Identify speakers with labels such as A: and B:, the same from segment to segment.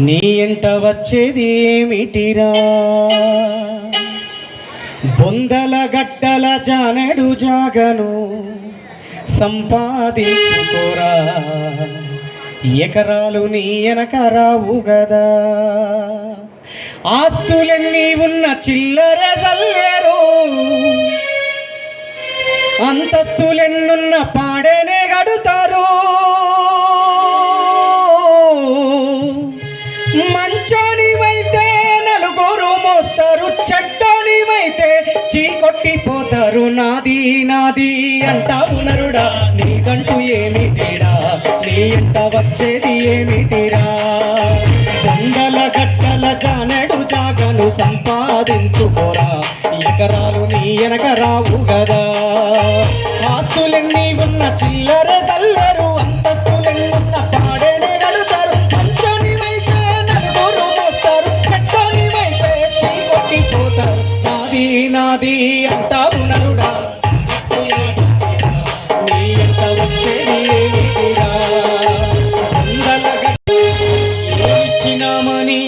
A: నీ ఎంట వచ్చేది ఏమిటిరా బొందల గడ్డల జానెడు జాగను సంపాదించుకోరా. ఎకరాలు నీ వెనక రావు గదా. ఆస్తులన్నీ ఉన్న చిల్లర చల్లరు అంతస్తులెన్నున్న పాడేనే గడుతారు. వచ్చి కొట్టిపోతారు. నాది నాది అంటావు నరుడా నీకంటూ ఏమిటిరా నీ అంట వచ్చేది ఏమిటిరా? వందల గట్టల జానడు జాగను సంపాదించుకోరా. ఎకరాలు నీ వెనక రావు గదా. ఆస్తులన్నీ ఉన్న చిల్లర చల్లరు ఉన్నది అంటావు నరుడా. నీ వచ్చేది ఏమిచ్చినామని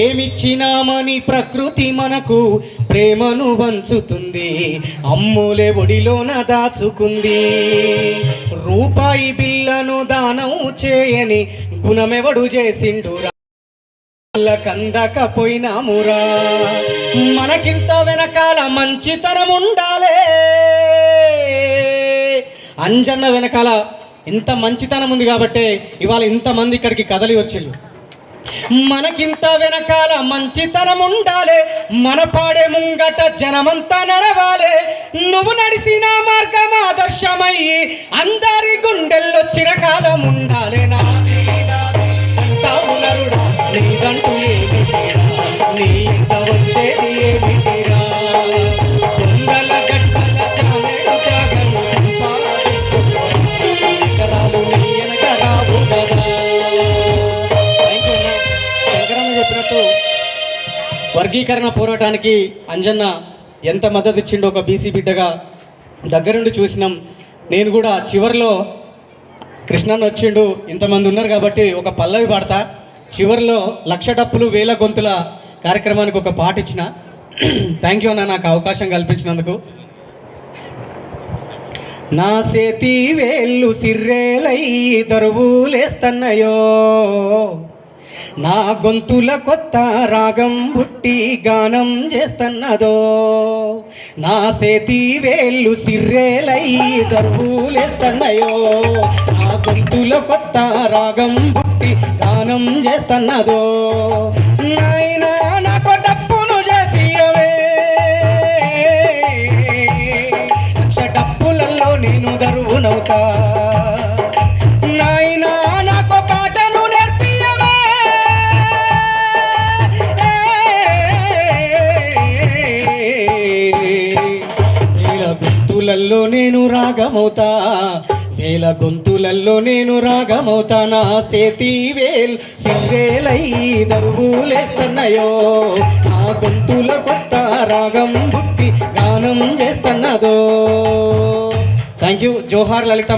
A: ఏమిచ్చినామని ప్రకృతి మనకు ప్రేమను వంచుతుంది. అమ్ములే ఒడిలోన దాచుకుంది. రూపాయి బిల్లను దానం చేయని గుణమెవడు చేసిండురా? కందకపోయినామురా మనకింత వెనకాల మంచితనం ఉండాలే అంజన్న వెనకాల ఇంత మంచితనం ఉంది కాబట్టే ఇవాళ ఇంతమంది ఇక్కడికి కదలి వచ్చిళ్ళు. మనకింత వెనకాల మంచితనం ఉండాలే మన పాడే ముంగట జనమంతా నడవాలే. నువ్వు నడిసిన మార్గం ఆదర్శమయ్యి అందరి గుండెల్లో చిరకాలం వర్గీకరణ పోరాటానికి అంజన్న ఎంత మద్దతు ఇచ్చిండో ఒక బీసీ బిడ్డగా దగ్గరుండి చూసినాం. నేను కూడా చివరిలో కృష్ణన్ వచ్చిండు ఇంతమంది ఉన్నారు కాబట్టి ఒక పల్లవి పాడతా. చివరిలో లక్ష డప్పులు వేల గొంతుల కార్యక్రమానికి ఒక పాట ఇచ్చిన. థ్యాంక్ యూ అన్న నాకు అవకాశం కల్పించినందుకు. నా సేతి వేళ్ళు సిర్రేలై దరువులేస్తన్నయో. నా గొంతుల కొత్త రాగం పుట్టి గానం చేస్తున్నదో. నా సేతి వేళ్ళు సిర్రేలై దరువులేస్తన్నయో. నా గొంతుల కొత్త రాగం పుట్టి గానం చేస్తున్నదో. నాయనా నాకు డప్పును చేసి లక్ష డప్పులలో నేను దరువునవుతా. గొంతులల్లో నేను రాగమవుతా. వేల గొంతులల్లో నేను రాగమవుతా. నా సేతి వేల్ సిర్రేలై దరువులేస్తున్నాయో నా గొంతుల కొత్త రాగం బుట్టి గానం చేస్తున్నదో. Thank you Johar Lalitha